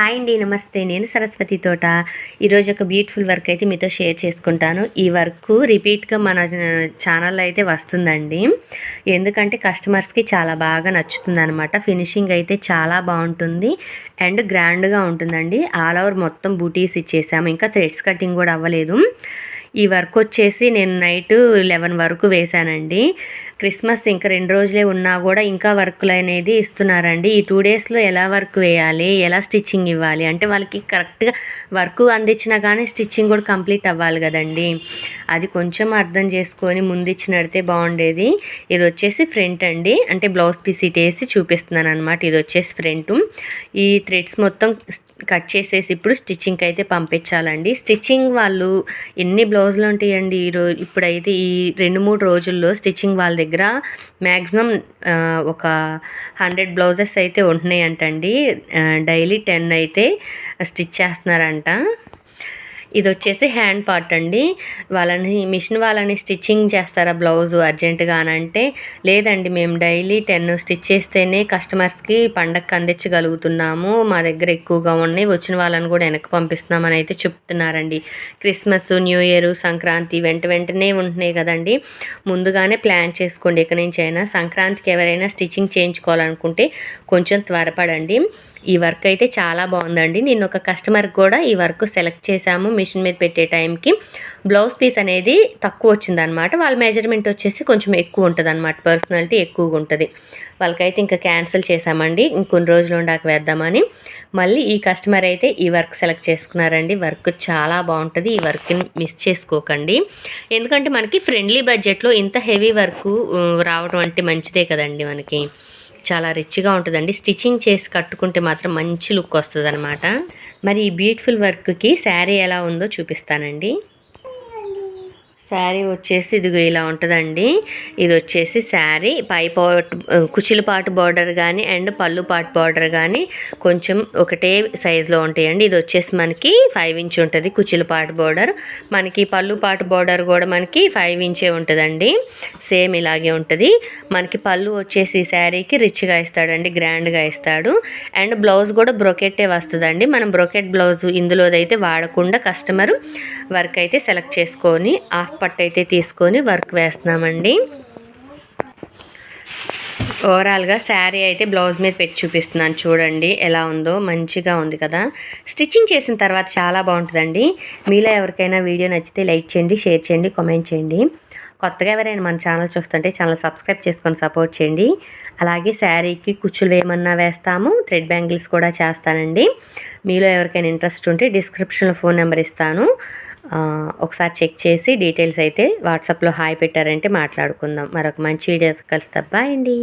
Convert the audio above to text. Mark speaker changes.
Speaker 1: Hi అండి నమస్తే. నేను సరస్వతి తోట. ఈరోజు ఒక బ్యూటిఫుల్ వర్క్ అయితే మీతో షేర్ చేసుకుంటాను. ఈ వర్క్ రిపీట్గా మన ఛానల్లో అయితే వస్తుందండి. ఎందుకంటే కస్టమర్స్కి చాలా బాగా నచ్చుతుంది అనమాట ఫినిషింగ్ అయితే చాలా బాగుంటుంది. అండ్ గ్రాండ్గా ఉంటుందండి. ఆల్ ఓవర్ మొత్తం బూటీస్ ఇచ్చేసాము. ఇంకా థ్రెడ్స్ కటింగ్ కూడా అవ్వలేదు. ఈ వర్క్ వచ్చేసి నేను నైట్ లెవెన్ వరకు వేశానండి. క్రిస్మస్ ఇంకా రెండు రోజులే ఉన్నా కూడా ఇంకా వర్క్లు అనేది ఇస్తున్నారండి. ఈ టూ డేస్లో ఎలా వర్క్ వేయాలి? ఎలా స్టిచ్చింగ్ ఇవ్వాలి? అంటే వాళ్ళకి కరెక్ట్గా వర్క్ అందించినా కానీ స్టిచ్చింగ్ కూడా కంప్లీట్ అవ్వాలి కదండి. అది కొంచెం అర్థం చేసుకొని ముందు ఇచ్చినడితే బాగుండేది. ఇది వచ్చేసి ఫ్రంట్ అండి. అంటే బ్లౌజ్ పీస్ ఇటేసి చూపిస్తున్నాను అనమాట ఇది వచ్చేసి ఫ్రంట్. ఈ థ్రెడ్స్ మొత్తం కట్ చేసేసి ఇప్పుడు స్టిచ్చింగ్కి అయితే పంపించాలండి. స్టిచ్చింగ్ వాళ్ళు ఎన్ని బ్లౌజులు ఉంటాయండి. ఈరోజు ఇప్పుడైతే ఈ రెండు మూడు రోజుల్లో స్టిచ్చింగ్ వాళ్ళ దగ్గర మ్యాక్సిమం ఒక హండ్రెడ్ బ్లౌజెస్ అయితే ఉంటున్నాయి అంటండి డైలీ టెన్ అయితే స్టిచ్ చేస్తున్నారంట. ఇది వచ్చేసి హ్యాండ్ పార్ట్ అండి. వాళ్ళని మిషన్ వాళ్ళని స్టిచ్చింగ్ చేస్తారా బ్లౌజు అర్జెంటుగా అని అంటే లేదండి మేము డైలీ టెన్ స్టిచ్ చేస్తేనే కస్టమర్స్కి పండగకి అందించగలుగుతున్నాము. మా దగ్గర ఎక్కువగా ఉన్నాయి. వచ్చిన వాళ్ళని కూడా వెనక్కి పంపిస్తున్నామని అయితే చెప్తున్నారండి. క్రిస్మస్ న్యూ ఇయర్ సంక్రాంతి వెంట వెంటనే ఉంటున్నాయి కదండి. ముందుగానే ప్లాన్ చేసుకోండి. ఎక్కడి నుంచి అయినా సంక్రాంతికి ఎవరైనా స్టిచ్చింగ్ చేయించుకోవాలనుకుంటే కొంచెం త్వరపడండి. ఈ వర్క్ అయితే చాలా బాగుందండి. నేను ఒక కస్టమర్కి కూడా ఈ వర్క్ సెలెక్ట్ చేశాము మిషన్ మీద పెట్టే టైంకి. బ్లౌజ్ పీస్ అనేది తక్కువ వచ్చిందనమాట వాళ్ళ మెజర్మెంట్ వచ్చేసి కొంచెం ఎక్కువ ఉంటుంది అనమాట పర్సనాలిటీ ఎక్కువగా ఉంటుంది. వాళ్ళకైతే ఇంకా క్యాన్సిల్ చేశామండి. ఇంకొన్ని రోజులు ఉండాక వేద్దామని. మళ్ళీ ఈ కస్టమర్ అయితే ఈ వర్క్ సెలెక్ట్ చేసుకున్నారండి. వర్క్ చాలా బాగుంటుంది. ఈ వర్క్ని మిస్ చేసుకోకండి. ఎందుకంటే మనకి ఫ్రెండ్లీ బడ్జెట్లో ఇంత హెవీ వర్క్ రావడం అంటే మంచిదే కదండి మనకి. చాలా రిచ్గా ఉంటుందండి. స్టిచ్చింగ్ చేసి కట్టుకుంటే మాత్రం మంచి లుక్ వస్తుంది మరి ఈ బ్యూటిఫుల్ వర్క్కి శారీ ఎలా ఉందో చూపిస్తానండి. శారీ వచ్చేసి ఇదిగో ఇలా ఉంటుందండి. ఇది వచ్చేసి శారీ. పై పాట్ కుచిల పాటు బార్డర్ కానీ అండ్ పళ్ళు పాటు బార్డర్ కానీ కొంచెం ఒకటే సైజులో ఉంటాయండి. ఇది వచ్చేసి మనకి ఫైవ్ ఇంచ్ ఉంటుంది కుచిల పాటు బార్డర్. మనకి పళ్ళు పాటు బార్డర్ కూడా మనకి ఫైవ్ ఇంచే ఉంటుందండి. సేమ్ ఇలాగే ఉంటుంది. మనకి పళ్ళు వచ్చేసి శారీకి రిచ్గా ఇస్తాడండి గ్రాండ్గా ఇస్తాడు. అండ్ బ్లౌజ్ కూడా బ్రొకెట్టే వస్తుందండి. మనం బ్రొకెట్ బ్లౌజ్ ఇందులోదైతే వాడకుండా కస్టమర్ వర్క్ అయితే సెలెక్ట్ చేసుకొని ఆఫ్ పట్టు అయితే తీసుకొని వర్క్ వేస్తున్నామండి. ఓవరాల్గా శారీ అయితే బ్లౌజ్ మీద పెట్టి చూపిస్తున్నాను. చూడండి ఎలా ఉందో. మంచిగా ఉంది కదా. స్టిచ్చింగ్ చేసిన తర్వాత చాలా బాగుంటుందండి. మీలో ఎవరికైనా వీడియో నచ్చితే లైక్ చేయండి షేర్ చేయండి కామెంట్ చేయండి. కొత్తగా ఎవరైనా మన ఛానల్ చూస్తుంటే ఛానల్ సబ్స్క్రైబ్ చేసుకొని సపోర్ట్ చేయండి. అలాగే శారీకి కుచ్చులు వేయమన్నా వేస్తాము థ్రెడ్ బ్యాంగిల్స్ కూడా చేస్తానండి. మీలో ఎవరికైనా ఇంట్రెస్ట్ ఉంటే డిస్క్రిప్షన్లో ఫోన్ నెంబర్ ఇస్తాను. ఒకసారి చెక్ చేసి డీటెయిల్స్ అయితే వాట్సాప్లో హాయ్ పెట్టారంటే మాట్లాడుకుందాం. మరొక మంచి వీడియో కలిసి బాయ్ అండి.